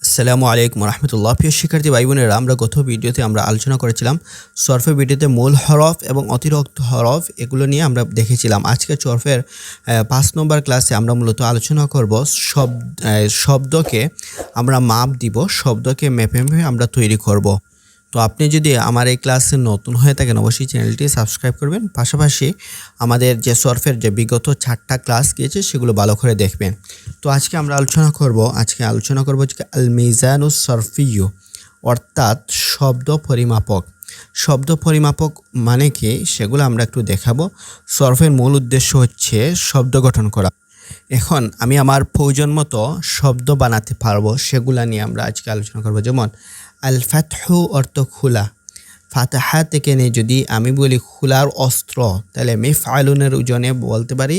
আসসালামু আলাইকুম রহমতুল্লাহ। প্রিয় শিক্ষার্থী ভাই বোনেরা আমরা গত ভিডিওতে আমরা আলোচনা করেছিলাম সরফের ভিডিওতে মূল হরফ এবং অতিরিক্ত হরফ এগুলো নিয়ে আমরা দেখেছিলাম। আজকে চরফের পাঁচ নম্বর ক্লাসে আমরা মূলত আলোচনা করব শব্দ শব্দকে আমরা মাপ দিব, শব্দকে মেপে মেপে আমরা তৈরি করব। তো আপনি যদি আমার এই ক্লাসে নতুন হয়ে থাকেন, অবশ্যই চ্যানেলটি সাবস্ক্রাইব করবেন। পাশাপাশি আমাদের যে সরফের যে বিগত চারটা ক্লাস গিয়েছে, সেগুলো ভালো করে দেখবেন। তো আজকে আমরা আলোচনা করব, আজকে আলোচনা করব যে আল মিজানুস সরফিয়ু অর্থাৎ শব্দ পরিমাপক। শব্দ পরিমাপক মানে কি? সেগুলো আমরা একটু দেখাবো। সরফের মূল উদ্দেশ্য হচ্ছে শব্দ গঠন করা। এখন আমি আমার প্রয়োজন মতো শব্দ বানাতে পারব, সেগুলা নিয়ে আমরা আজকে আলোচনা করব। যেমন আল ফাতহু অর্থ খোলা। ফাতাহা থেকে নিয়ে যদি আমি বলি খোলার অস্ত্র তাহলে মিফআলুনের ওজনে বলতে পারি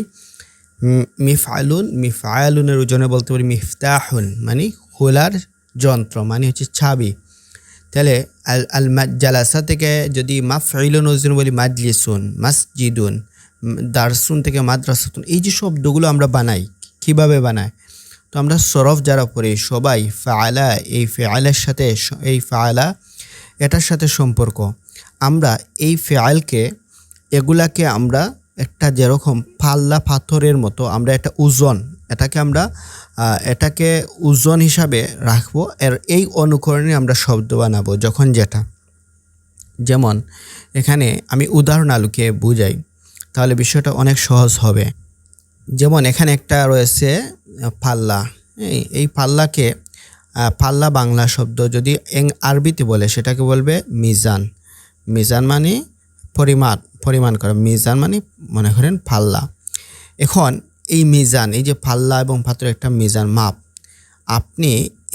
উম, মিফআলুন মিফআলুনের ওজনে বলতে পারি মিফতাহুন মানে খোলার যন্ত্র মানে হচ্ছে ছাবি তাহলে আল আল জালাসা থেকে যদি মাফইলুন ওজন বলি মাজলিসুন মাসজিদুন দারসুন থেকে মাদ্রাসাতুন এই যে শব্দগুলো আমরা বানাই কীভাবে বানাই তো আমরা সরফ যারা পড়ি, সবাই ফায়লা এই ফেআলের সাথে এই ফায়লা এটার সাথে সম্পর্ক। আমরা এই ফেআলকে, এগুলাকে আমরা একটা যেরকম পাল্লা পাথরের মতো আমরা একটা ওজন, এটাকে আমরা এটাকে ওজন হিসাবে রাখব। এর এই অনুকরণে আমরা শব্দ বানাবো যখন যেটা। যেমন, এখানে আমি উদাহরণ আলুকে বুঝাই, তাহলে বিষয়টা অনেক সহজ হবে। যেমন এখানে একটা রয়েছে পাল্লা এই পাল্লাকে পাল্লা বাংলা শব্দ যদি এং আরবিতে বলে, সেটাকে বলবে মিজান। মিজান মানে পরিমাণ পরিমাণ করা। মিজান মানে মনে করেন পাল্লা এখন এই মিজান, এই যে পাল্লা এবং পাথর একটা মিজান মাপ, আপনি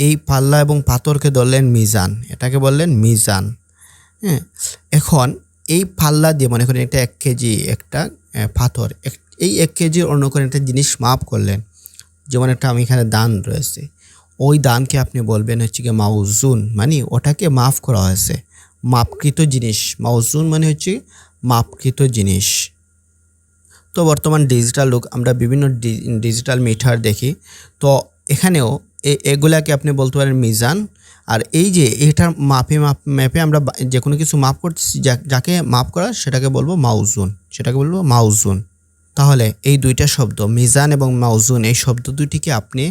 এই পাল্লা এবং পাথরকে ধরলেন মিজান, এটাকে বললেন মিজান। হ্যাঁ এখন এই পাল্লা দিয়ে মনে করেন একটা এক কেজি একটা পাথর এই এক কেজির অন্য করে একটা জিনিস মাপ করলেন। যেমন একটা আমি এখানে দান রয়েছে। ওই দানকে আপনি বলবেন হচ্ছে কি মাউজুন মানে ওটাকে মাফ করা হয়েছে। মাপকৃত জিনিস, মাউজুন মানে হচ্ছে মাপকৃত জিনিস। তো বর্তমান ডিজিটাল লুক, আমরা বিভিন্ন ডিজিটাল মিটার দেখি। তো এখানেও এগুলাকে আপনি বলতে পারেন মিজান। আর এই যে এটার মাপে, মাপ, ম্যাপে আমরা যে কোনো কিছু মাপ করতেছি যাকে মাপ করা সেটাকে বলব মাউজুন, সেটাকে বলব মাউজুন। তাহলে এই দুইটা শব্দ, মিজান এবং মাউজুন, এই শব্দ দুটিকে আপনি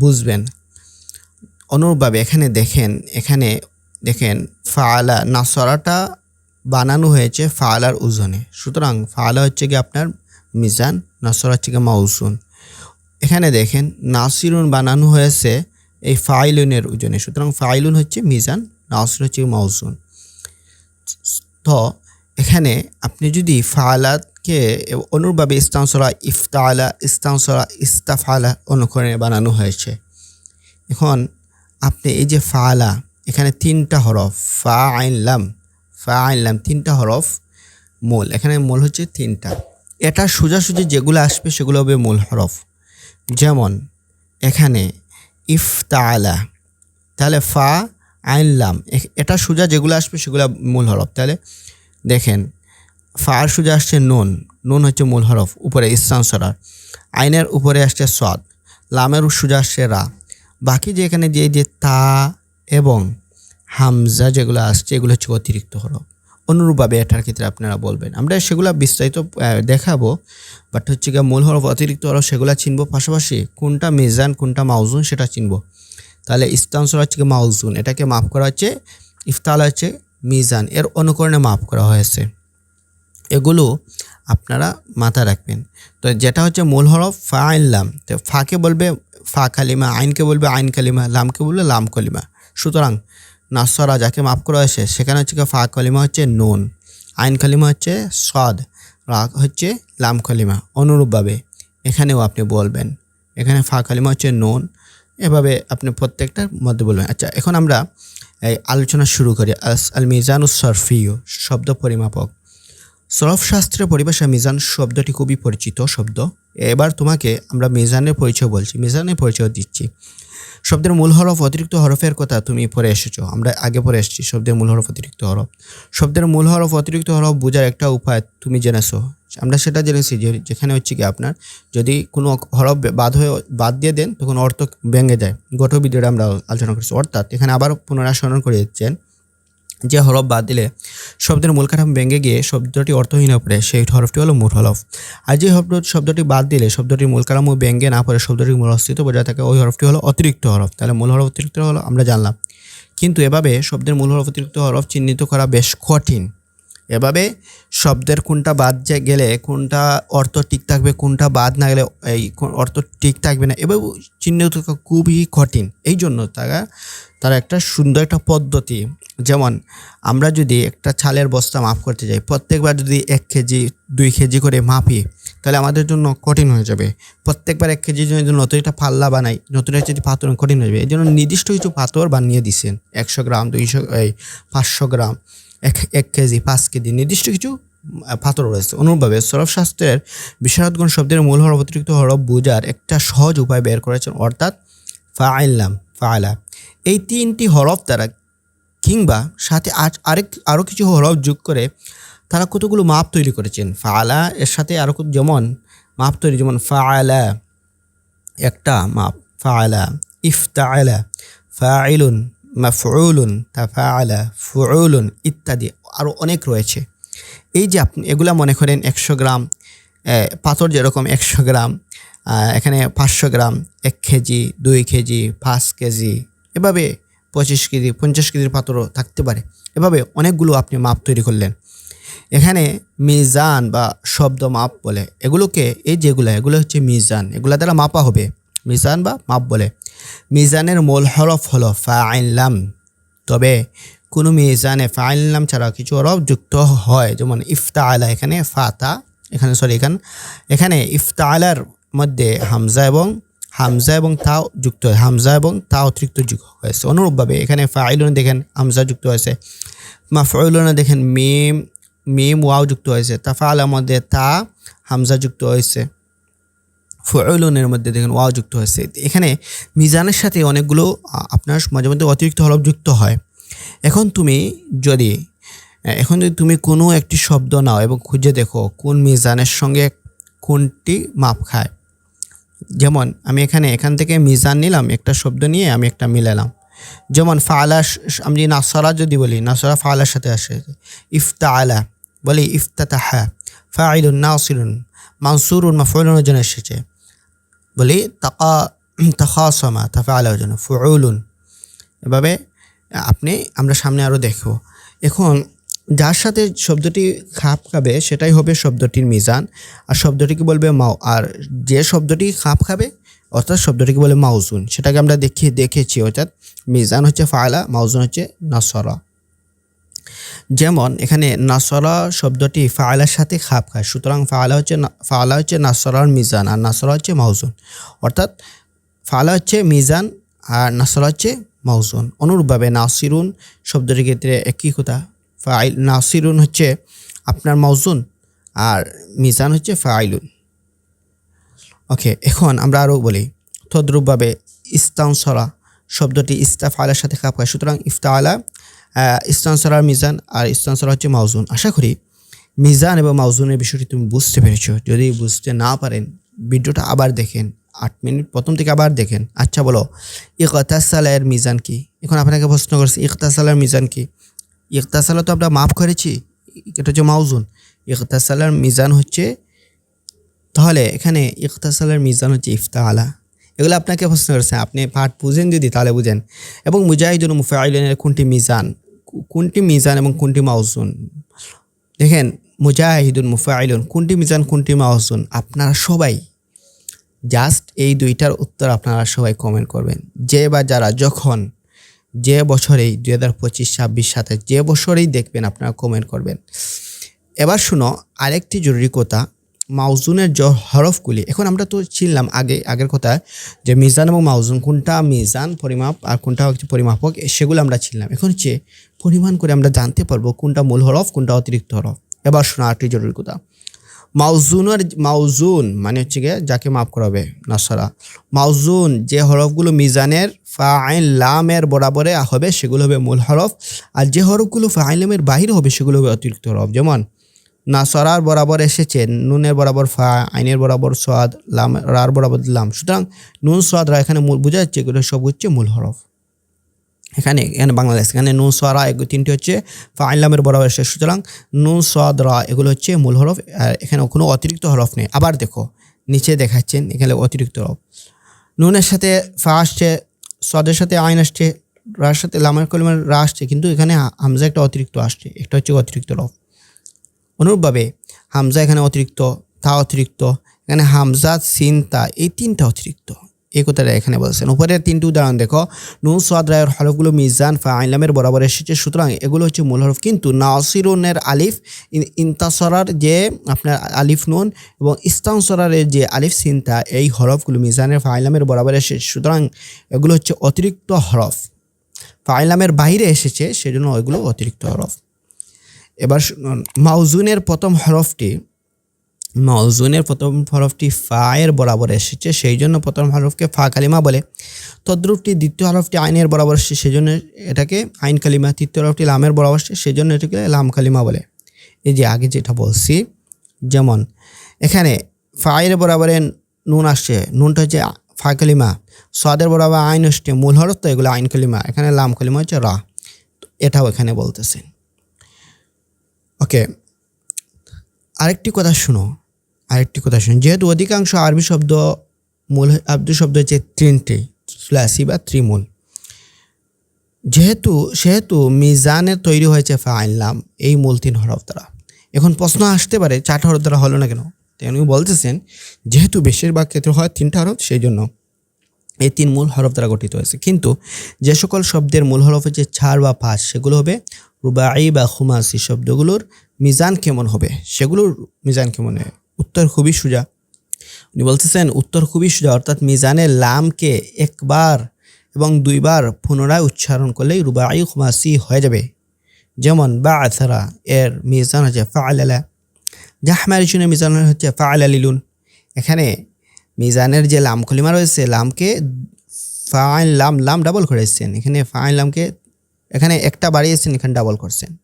বুঝবেন। অনুরূপভাবে এখানে দেখেন এখানে দেখেন, ফাআলা নাসরাটা বানানো হয়েছে ফালার ওজনে। সুতরাং ফাআলা হচ্ছে কি আপনার মিজান, নাসরা হচ্ছে কি মাউসুন এখানে দেখেন, নাসিরুন বানানো হয়েছে এই ফাইলুনের ওজনে। সুতরাং ফাইলুন হচ্ছে মিজান, নাসির হচ্ছে মাউসুন তো, এখানে আপনি যদি ফালাতকে অনুরূপভাবে ইস্তানসরা ইফতালা, ইস্তানসরা ইস্তাফালা অনুকরণে বানানো হয়েছে। এখন আপনি এই যে ফালা, এখানে তিনটা হরফ ফা আইন লাম ফা আইন লাম, তিনটা হরফ, মূল। এখানে মূল হচ্ছে তিনটা। এটা সোজাসুজি যেগুলো আসবে সেগুলো হবে মূল হরফ। যেমন এখানে ইফতালা, তাহলে ফা, আইন লাম এটা সোজা যেগুলো আসবে সেগুলো মূল হরফ। তাহলে দেখেন ফার সোজা আসছে নুন। নুন হচ্ছে মূল হরফ, উপরে ইস্তান সরার আইনের উপরে আসছে সদ। লামের সুজা আসছে রা। বাকি যে এখানে যে যে তা এবং হামজা যেগুলো আসছে, এগুলো হচ্ছে অতিরিক্ত হরফ। অনুরূপভাবে এটার ক্ষেত্রে আপনারা বলবেন। আমরা সেগুলো বিস্তারিত দেখাবো বাট হচ্ছে গিয়ে মূল হরফ, অতিরিক্ত হরফ, সেগুলো চিনবো। পাশাপাশি কোনটা মিজান, কোনটা মাউজুন সেটা চিনবো। তাহলে ইস্তানসর হচ্ছে মাউজুন। এটাকে মাপ করা হচ্ছে, ইফতাল হচ্ছে মিজান। এর অনুকরণে মাপ করা হয়েছে। এগুলো আপনারা মাথায় রাখবেন। তো যেটা হচ্ছে মূল হরফ ফা আইন লাম। তো ফাকে বলবে ফা কালিমা, আইনকে বলবে আইন কালিমা, লামকে বলবে লাম কলিমা। সুতরাং নাসরা যাকে মাফ করা হয়েছে, সেখানে হচ্ছে ফা কালিমা হচ্ছে নুন, আইন কালিমা হচ্ছে সদ, রা হচ্ছে লাম কালিমা। অনুরূপভাবে এখানেও আপনি বলবেন। এখানে ফা কালিমা হচ্ছে নুন। এভাবে আপনি প্রত্যেকটার মধ্যে বলবেন। আচ্ছা এখন আমরা এই আলোচনা শুরু করি। আল মিজানুস সরফিও শব্দ পরিমাপক। সরফ শাস্ত্রের পরিভাষা মিজান শব্দটি খুবই পরিচিত শব্দ। এবার তোমাকে আমরা মিজানের পরিচয় বলছি। মিজানের পরিচয় দিচ্ছি। শব্দের মূল হরফ অতিরিক্ত হরফের কথা তুমি পরে এসেছ। আমরা আগে পরে এসেছি শব্দের মূল হরফ অতিরিক্ত হরফ। শব্দের মূল হরফ অতিরিক্ত হরফ বোঝার একটা উপায় তুমি জেনেছো। আমরা সেটা জেনেছি যে যেখানে হচ্ছে কি আপনার যদি কোনো হরফ বাদ হয়ে বাদ দিয়ে দেন তখন অর্থ ভেঙে যায়। গত আমরা আলোচনা করছি। অর্থাৎ এখানে আবার পুনরায় স্মরণ করে দিচ্ছেন যে হরফ বাদ দিলে শব্দের মূল কাঠামো ভেঙে গিয়ে শব্দটি অর্থহীন পড়ে। সেই হরফটি হলো মূল হরফ। আর যে শব্দ শব্দটি বাদ দিলে শব্দটির মূল কাঠামো ভেঙে না পড়ে শব্দটির মূল অস্তিত্ব বজায় থাকে, ওই হরফটি হলো অতিরিক্ত হরফ। তাহলে মূল হরফ অতিরিক্ত হলো আমরা জানলাম। কিন্তু এভাবে শব্দের মূল হরফ অতিরিক্ত হরফ চিহ্নিত করা বেশ কঠিন। এভাবে শব্দের কোনটা বাদ যে গেলে কোনটা অর্থ ঠিক থাকবে, কোনটা বাদ না গেলে এই অর্থ ঠিক থাকবে না, এভাবে চিহ্নিত খুবই কঠিন। এই জন্য তারা তারা একটা সুন্দর একটা পদ্ধতি। যেমন, আমরা যদি একটা চালের বস্তা মাপ করতে যাই, প্রত্যেকবার যদি এক কেজি, দুই কেজি করে মাপি, তাহলে আমাদের জন্য কঠিন হয়ে যাবে। প্রত্যেকবার এক কেজির জন্য নতুন একটা পাল্লা বানাই, নতুন একটা পাথর, কঠিন হয়ে যাবে। এই জন্য নির্দিষ্ট কিছু পাথর বানিয়ে দিচ্ছেন একশো গ্রাম, দুইশো, এই পাঁচশো গ্রাম, এক এক কেজি, পাঁচ কেজি, নির্দিষ্ট কিছু পাথর রয়েছে। অনুরূপভাবে সরব শাস্ত্রের বিশারদগণ শব্দের মূল হরফ অতিরিক্ত হরফ বোঝার একটা সহজ উপায় বের করেছেন, অর্থাৎ ফাইলাম ফায়লা এই তিনটি হরফ দ্বারা কিংবা সাথে আরেক আরও কিছু হরফ যোগ করে তারা কতগুলো মাপ তৈরি করেছেন? ফালা, এর সাথে আরও যেমন মাপ তৈরি, যেমন ফালা, একটা মাপ, ফালা, ইফতালা, ফাইলুন, মাফউলুন, তাফালা, ফুউলুন ইত্যাদি আরও অনেক রয়েছে। এই যে আপনি, এগুলা মনে করেন একশো গ্রাম পাথর যেরকম একশো গ্রাম এখানে পাঁচশো গ্রাম, এক কেজি, দুই কেজি, পাঁচ কেজি এভাবে পঁচিশ কেজি, পঞ্চাশ কেজির পাথরও থাকতে পারে। এভাবে অনেকগুলো আপনি মাপ তৈরি করলেন। এখানে মিজান বা শব্দ মাপ বলে। এগুলোকে এই যেগুলো, এগুলো হচ্ছে মিজান। এগুলা দ্বারা মাপা হবে। মিজান বা মাপ বলে। মিজানের মূল হরফ হলো ফাইনলাম তবে কোনো মিজানে ফাইনলাম ছাড়া কিছু হরফ যুক্ত হয়। যেমন ইফতাআলা এখানে ফাতা, এখানে, সরি, এখানে এখানে ইফতাআলার মধ্যে হামজা এবং হামজা এবং তাও যুক্ত হয়। হামজা এবং তা অতিরিক্ত যুক্ত হয়েছে। অনুরূপভাবে এখানে ফাইলুন দেখেন, হামজা যুক্ত হয়েছে। মাফউলুনে দেখেন, মিম মিম ওয়াও যুক্ত হয়েছে। তাফালার মধ্যে তা, হামজা যুক্ত হয়েছে। ফুলুনের মধ্যে দেখেন ওয়াও যুক্ত হয়েছে। এখানে মিজানের সাথে অনেকগুলো আপনার মাঝে মধ্যে অতিরিক্ত হরফ যুক্ত হয়। এখন তুমি যদি, এখন যদি তুমি কোনো একটি শব্দ নাও এবং খুঁজে দেখো কোন মিজানের সঙ্গে কোনটি মাপ খায় যেমন আমি এখানে এখান থেকে মিজান নিলাম, একটা শব্দ নিয়ে আমি একটা মিলালাম। যেমন ফালা আমি নাসরা যদি বলি, নাসরা ফালার সাথে আসে। ইফতাআলা বলি ইফতাতাহা, ফাইলুন নাসিরুন মানসুরুন মাফউলুনের জন্য এসেছে। বলি তাকা তাকাসমা তাফালার জন্য, ফুউলুন। এভাবে আপনি, আমরা সামনে আরও দেখব। এখন যার সাথে শব্দটি খাপ খাবে, সেটাই হবে শব্দটির মিজান। আর শব্দটিকে বলবে মাও আর যে শব্দটি খাপ খাবে, অর্থাৎ শব্দটিকে বলে মাউজুন, সেটাকে আমরা দেখিয়ে দেখেছি, অর্থাৎ মিজান হচ্ছে ফায়লা মাউজুন হচ্ছে নাসরা। যেমন এখানে নাসরা শব্দটি ফায়লার সাথে খাপ খায়, সুতরাং ফায়লা হচ্ছে ফায়লা হচ্ছে নাসরার মিজান, আর নাসরা হচ্ছে মাউজুন। অর্থাৎ ফালা হচ্ছে মিজান, আর নাসরা হচ্ছে মাউজুন। অনুরূপভাবে নাসিরুন শব্দটির ক্ষেত্রে একই কথা ফাইল নাসিরুন হচ্ছে আপনার মাউজুন আর মিজান হচ্ছে ফাইলুন। ওকে, এখন আমরা আরও বলি, তদ্রূপভাবে ইস্তানসরা শব্দটি ইস্তাফালার সাথে খাপ খায়। সুতরাং ইফতালা ইস্তানসরার মিজান আর ইস্তানসরা হচ্ছে মাউজুন আশা করি মিজান এবং মাউজুনের বিষয়টি তুমি বুঝতে পেরেছ। যদি বুঝতে না পারেন, ভিডিওটা আবার দেখেন, আট মিনিট প্রথম থেকে আবার দেখেন। আচ্ছা বলো ইকতাসালের মিজান কি? এখন আপনাকে প্রশ্ন করছি, ইকতাসালের মিজান কি? ইকতাসালা তো আমরা মাফ করেছি, এটা হচ্ছে মাউজুন। ইকতাসালার মিজান হচ্ছে, তাহলে এখানে ইকতাসালের মিজান হচ্ছে ইফতালা। এগুলো আপনাকে প্রশ্ন করেছে, আপনি পাঠ বুঝেন যদি তাহলে বুঝেন। এবং মুজাহিদুল মুফাইলের কোনটি মিজান কোনটি মিজান এবং কোনটি মাউজুন? দেখেন মুজাহিদুল মুফাইলুন, কোনটি মিজান, কোনটি মাউজুন? আপনারা সবাই, জাস্ট এই দুইটার উত্তর আপনারা সবাই কমেন্ট করবেন। যে বা যারা, যখন যে বছরেই দুই হাজার পঁচিশ, ছাব্বিশ সাথে যে বছরেই দেখবেন আপনারা কমেন্ট করবেন। এবার শুনো, আরেকটি জরুরি কথা মাউজুনের জ হরফগুলি, এখন আমরা তো চিনলাম আগে, আগের কথা যে মিজান এবং মাউজুন কোনটা মিজান পরিমাপ আর কোনটা হচ্ছে পরিমাপক, সেগুলো আমরা চিনলাম। এখন হচ্ছে পরিমাণ করে আমরা জানতে পারব কোনটা মূল হরফ, কোনটা অতিরিক্ত হরফ। এবার শোনো আরেকটি জরুরি কথা মাউজুনের মাউজুন মানে হচ্ছে গিয়ে যাকে মাফ করা হবে নাসারা। মাউজুন, যে হরফগুলো মিজানের ফাইন লামের বরাবরে হবে, সেগুলো হবে মূল হরফ। আর যে হরফগুলো ফাইন লামের বাহিরে হবে, সেগুলো হবে অতিরিক্ত হরফ। যেমন, নাসরার বরাবর এসেছে, নুনের বরাবর ফা, আইনের বরাবর সোয়াদ, লাম, রার বরাবর লাম। সুতরাং নুন, সোয়াদ, রা এখানে মূল বোঝা যাচ্ছে, এগুলো সব হচ্ছে মূল হরফ। এখানে এখানে বাংলাদেশ, এখানে নুন সোয়ারা তিনটি হচ্ছে ফাইলামের বরাবর এসে সুতরাং নুন সোয়াদ রা এগুলো হচ্ছে মূল হরফ, আর এখানে কোনো অতিরিক্ত হরফ নেই। আবার দেখো, নিচে দেখাচ্ছেন এখানে অতিরিক্ত হরফ। নুনের সাথে ফা আসছে, সদের সাথে আইন আসছে, রার সাথে লামের কলমের রা আসছে, কিন্তু এখানে হামজা একটা অতিরিক্ত আসছে, একটা হচ্ছে অতিরিক্ত হরফ। অনুরূপভাবে হামজা এখানে অতিরিক্ত, তা অতিরিক্ত, এখানে হামজা, সিন, তা, এই তিনটা অতিরিক্ত। এই কথাটা এখানে বলছেন। উপরের তিনটি উদাহরণ দেখো। নুন, সোয়াদ, রায়ের হরফগুলো মিজান ফা আইলামের বরাবর এসেছে। সুতরাং এগুলো হচ্ছে মূল হরফ। কিন্তু নাসিরুনের আলিফ, ইন- ইন্তাসরার যে আপনার আলিফ নুন এবং ইস্তানসরারের যে আলিফ সিনতা এই হরফগুলো মিজানের ফা আইলামের বরাবর এসেছে। সুতরাং এগুলো হচ্ছে অতিরিক্ত হরফ। ফা ফাইলামের বাইরে এসেছে, সেজন্য ওইগুলো অতিরিক্ত হরফ। এবার মাউজুনের প্রথম হরফটি মাউজুনের প্রথম হরফটি ফায়ের বরাবর এসেছে সেই জন্য প্রথম হরফকে ফা কালিমা বলে। তদ্রূপটি দ্বিতীয় হরফটি আইনের বরাবর এসেছে সেই জন্য এটাকে আইন কালিমা, তৃতীয় হরফটি লামের বরাবর এসেছে সেই জন্য এটাকে লাম কালিমা বলে। এই যে আগে যেটা বলছি, যেমন এখানে ফায়ের বরাবরে নুন আসছে, নুনটা হচ্ছে ফা কালিমা সাদের বরাবর আইন আসছে, মূল হরফ তো এগুলো আইন কালিমা, এখানে লাম কালিমা হচ্ছে রা। এটাও এখানে বলতেছেন। ওকে, আরেকটি কথা শুনো আরেকটি কথা শুনুন। যেহেতু অধিকাংশ আরবি শব্দ মূল আরবি শব্দ হচ্ছে তিনটি, সুলাসি বা ত্রিমূল। যেহেতু, সেহেতু মিজানে তৈরি হয়েছে ফাইনলাম এই মূল তিন হরফ দ্বারা। এখন প্রশ্ন আসতে পারে, চারটা হরফ দ্বারা হলো না কেন? তো উনি বলতেছেন, যেহেতু বেশিরভাগ ক্ষেত্রে হয় তিনটা হরফ সেই জন্য এই তিন মূল হরফ দ্বারা গঠিত হয়েছে। কিন্তু যে সকল শব্দের মূল হরফ হচ্ছে ছাড় বা পাঁচ সেগুলো হবে রুবাই বা খুমাসি শব্দগুলোর মিজান কেমন হবে? সেগুলোর মিজান কেমন হবে? উত্তর খুবই সোজা। উনি বলতেছেন, উত্তর খুবই সোজা, অর্থাৎ মিজানে লামকে একবার এবং দুইবার পুনরায় উচ্চারণ করলেই রুবাই খুমাসি হয়ে যাবে। যেমন বা আথারা এর মিজান হচ্ছে ফাআলালা। জাহমার ইসুনের মিজান হচ্ছে ফাআলালিলুন। এখানে মিজানের যে লাম কলিমা রয়েছে, লামকে ফাইন লাম লাম ডাবল করেছেন। এখানে ফাইন লামকে, এখানে একটা বাড়িয়েছেন, এখানে ডাবল করছেন।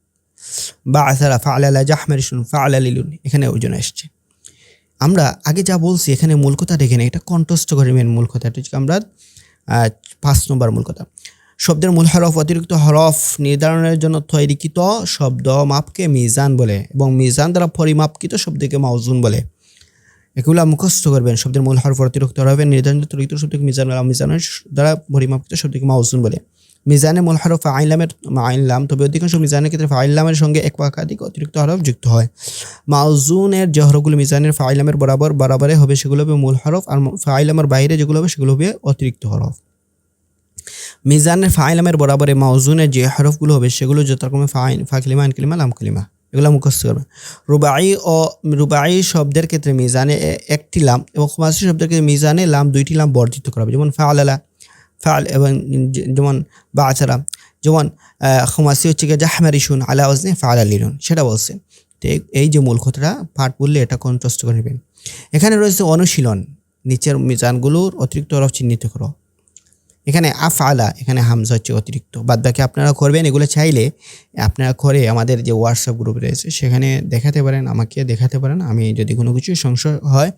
বা আসারা ফা ফাআলালা জাহমার ইসুন ফাআলালিলুন। এখানে ওজন এসছে। আমরা আগে যা বলছি, এখানে মূল কথা দেখে নেই। এটা কণ্ঠস্থ করে মেন মূল কথা। এটা হচ্ছে আমরা পাঁচ নম্বর মূল কথা। শব্দের মূল হরফ, অতিরিক্ত হরফ নির্ধারণের জন্য তৈরিকৃত শব্দ মাপকে মিজান বলে এবং মিজান দ্বারা পরিমাপকৃত শব্দকে মাউজুন বলে। এগুলো মুখস্থ করবেন, শব্দের মূল হরফ অতিরিক্ত হরফের নির্ধারিত তরিক্ত শব্দকে মিজান। মিজানের দ্বারা পরিমাপকৃত শব্দকে মাউজুন বলে। মিজানে মূল হরফ আইনলামের আইনলাম তবে অধিকাংশ মিজানের ক্ষেত্রে ফাইলামের সঙ্গে এক একাধিক অতিরিক্ত হরফ যুক্ত হয়। মাউজুনের যে হরফগুলো মিজানের ফাইলামের বরাবর, বরাবরে হবে, সেগুলো হবে মূল হরফ, আর ফাইলামের বাইরে যেগুলো হবে, সেগুলো হবে অতিরিক্ত হরফ। মিজানের ফাইলামের বরাবরে মাউজুনের যে হরফগুলো হবে, সেগুলো যথাক্রমে ফাইন ফা, কালিমা, আইন, কালিমা, লাম, কালিমা। এগুলো মুখস্থ করবে রুবাই ও রুবাই শব্দের ক্ষেত্রে মিজানে একটি লাম এবং খুমাসি শব্দের ক্ষেত্রে মিজানে লাম দুইটি লাম বর্জিত করা হবে। যেমন ফাআলালা ফাল এবং যেমন বা আচারা। যেমন খুমাসি হচ্ছে গিয়ে জাহমারিশুন আলা ওজনে ফাআলা লিলুন, সেটা বলছে। তো এই- যে মূল কথাটা, পাঠ বললে এটা কন্ট্রস্ট করে নেবেন। এখানে রয়েছে অনুশীলন। নিচের মিজানগুলোর অতিরিক্ত হরফ চিহ্নিত করো। এখানে আফ আলা এখানে হামজা হচ্ছে অতিরিক্ত। বাদ বাকি আপনারা করবেন, এগুলো চাইলে আপনারা করে আমাদের যে হোয়াটসঅ্যাপ গ্রুপ রয়েছে, সেখানে দেখাতে পারেন, আমাকে দেখাতে পারেন। আমি যদি কোনো কিছু সংশয় হয়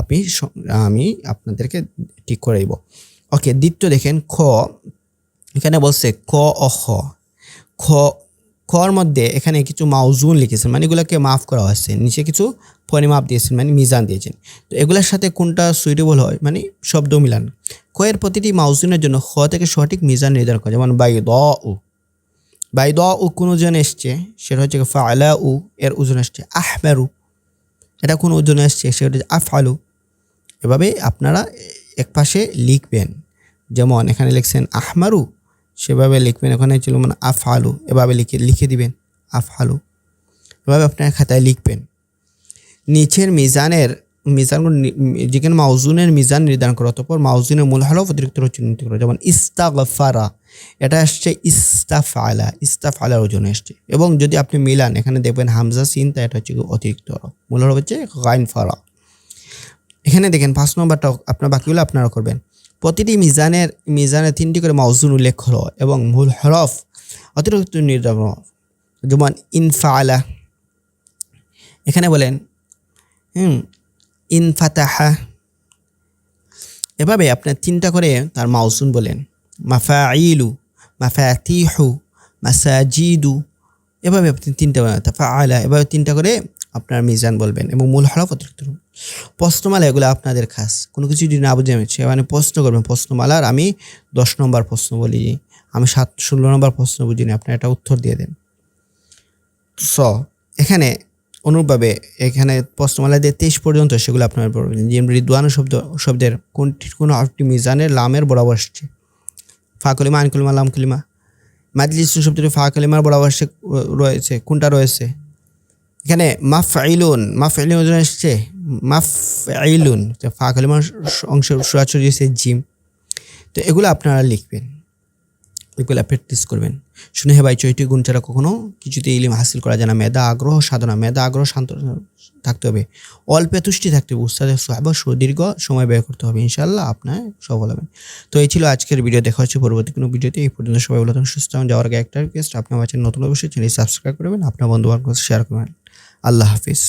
আপনি আমি আপনাদেরকে ঠিক করে দিব। ওকে দ্বিতীয় দেখেন, খ, এখানে বলছে ক ও খ। খ, খর মধ্যে এখানে কিছু মাউজুন লিখেছেন মানে এগুলোকে মাফ করা হয়েছে। নিচে কিছু পরিমাপ দিয়েছেন মানে মিজান দিয়েছেন। তো এগুলোর সাথে কোনটা সুইটেবল হয় মানে শব্দ মিলান। কয়ের প্রতিটি মাউজুনের জন্য খ থেকে সঠিক মিজান নির্ধারণ করা যেমন by the uh by the উ কোন ওজন এসছে? সেটা হচ্ছে ফালা উ এর ওজন এসছে আহমেরু। এটা কোন ওজন এসছে? সেটা হচ্ছে আফআলু। এভাবে আপনারা এক পাশে লিখবেন। যেমন এখানে লিখছেন আহমারু, সেভাবে লিখবেন। ওখানে ছিল মানে আফআলু, এভাবে লিখে লিখে দিবেন, আফআলু। এভাবে আপনার খাতায় লিখবেন। নিচের মিজানের, মিজান যেখানে মাউজুনের মিজান নির্ধারণ করা, অতপর মাউজুনের মূল হরফ অতিরিক্ত চিহ্নিত করো। যেমন ইস্তাগফারা, এটা আসছে ইস্তাফআলা ইস্তাফআলার ওজন আসছে। এবং যদি আপনি মিলান, এখানে দেখবেন হামজা সিন, তা এটা হচ্ছে অতিরিক্ত মূল হচ্ছে গাইন ফারা এখানে দেখেন, পাঁচ নম্বরটা আপনার বাকিগুলো আপনারা করবেন। প্রতিটি মিজানের মিজানে তিনটি করে মাউজুন উল্লেখ হলো এবং মূল হরফ অতিরিক্ত নির্ধারণ। যেমন ইনফাআলা এখানে বলেন হুম ইনফাতাহা এভাবে আপনার তিনটা করে তার মাউসুন বলেন। মাফাইলু মাফাতিহু, মাসাজিদু, এভাবে আপনি তিনটা তাফাআলা, এভাবে তিনটা করে আপনার মিজান বলবেন এবং মূল হরফ অতিরিক্ত প্রশ্নমালা এগুলো আপনাদের খাস। কোনো কিছু যদি না বুঝে আমি মানে প্রশ্ন করবেন। প্রশ্নমালার আমি দশ নম্বর প্রশ্ন বলি। আমি সাত, ষোলো নম্বর প্রশ্ন বুঝিনি। আপনার এটা উত্তর দিয়ে দেন। স, এখানে অনুরূপভাবে এখানে প্রশ্নমালা দিয়ে তেইশ পর্যন্ত সেগুলো আপনার পড়বেন। যেমন রিদওয়ান শব্দ, শব্দের কোনটি, কোনো আরেকটি মিজানের লামের বরাবর আসছে। ফা কলিমা আন কলিমা, লাম কলিমা। মাজলিস শব্দটি ফা কলিমার বরাবর রয়েছে, কোনটা রয়েছে? এখানে মাফআইলুন মাফআইলুন ওজন আসছে মাফআইলুন তো ফা কলিমার অংশ সরাসরি জিম। তো এগুলো আপনারা লিখবেন। এগুলো প্র্যাকটিস করবেন। শুনে হে ভাই চৈটি গুণ ছাড়া কখনো কিছুতে ইলিম হাসিল করা যায় না। মেধা, আগ্রহ, সাধনা। মেধা, আগ্রহ শান্ত থাকতে হবে। অল্পে তুষ্টি থাকতে হবে। উস্তাদের সাহেব সুদীর্ঘ সময় ব্যয় করতে হবে। ইনশাল্লাহ আপনার সফল হবেন। তো এই ছিল আজকের ভিডিও। দেখা হচ্ছে পরবর্তী কোনো ভিডিওতে। এই পর্যন্ত সবাই ভালো সুস্থ হন যাওয়ার আগে একটা রিকোয়েস্ট আপনার বাচ্চার নতুন অবশ্যই চ্যানেল সাবস্ক্রাইব করবেন। আপনার বন্ধু বান্ধব শেয়ার করবেন। আল্লাহ হাফিজ।